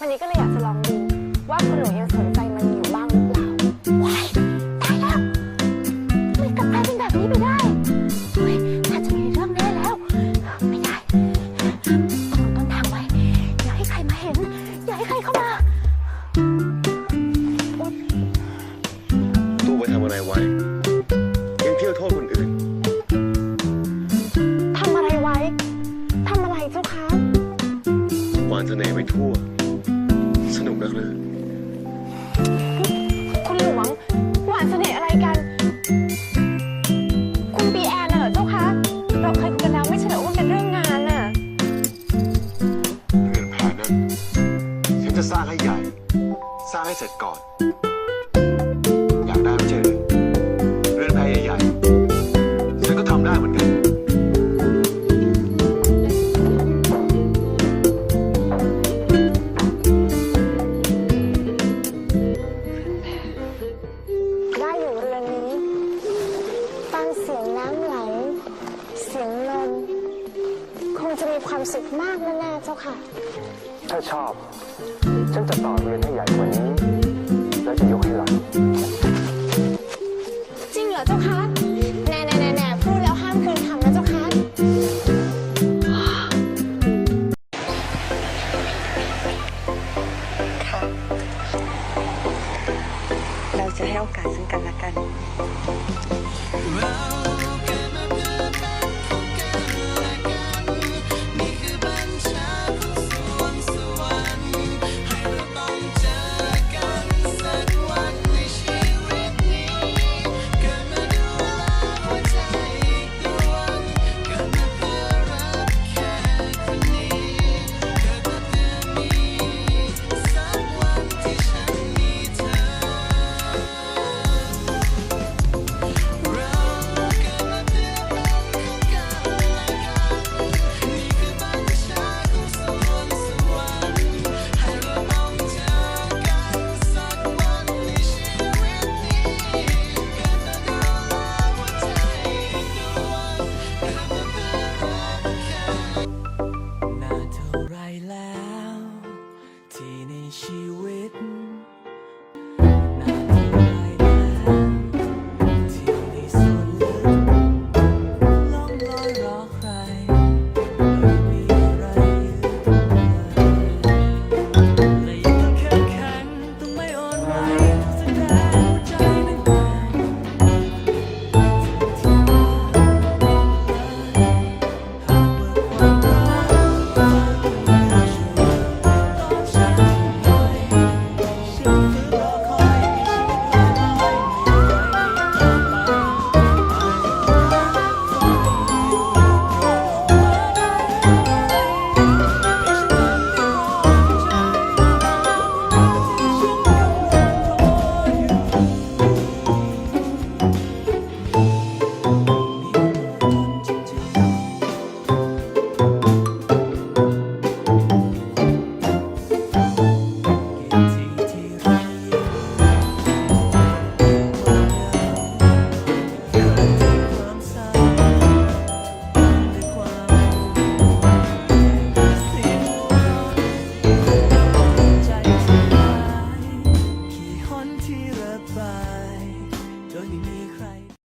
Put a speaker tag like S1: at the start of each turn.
S1: วันนี้ก็เลยอยากจะลองดู ว่าคุณหนูยังสนใจมันอยู่บ้างหรือเปล่าว้ายตายแล้วไม่กลับกลายเป็นแบบนี้ไปได้เฮ้ยน่าจะมีเรื่องแน่แล้ว ไม่ได้ต้องเอาต้นทางไว้อย่าให้ใครมาเห็น อย่าให้ใครเข้ามา
S2: ตู้ไปทำอะไรไว้ยังเที่ยวโทษคนอื่น
S1: เส
S2: น่ห์ไปทั่ว สนุกนักเลย
S1: คุณหลวงหวานเสน่ห์อะไรกัน คุณปีแอนน่ะเหรอเจ้าคะเราเคยคุยกันแล้วไม่ใช่เหรอว่ามันเป็นเรื่องงานน่ะ
S2: เรือนแพนั้นฉันจะสร้างให้ใหญ่ สร้างให้เสร็จก่อน ได้อ
S1: ยู่เรือนนี้ ฟังเสียงน้ำไหล เสียงลม คงจะมีความสุขมากแน่ๆเจ้าค่ะ
S3: ถ้าชอบ ฉันจะต่อเรียนให้ใหญ่กว่านี้ แล้วจะยก
S1: เราจะ
S4: ให้โอกาสซึ่งกันและกัน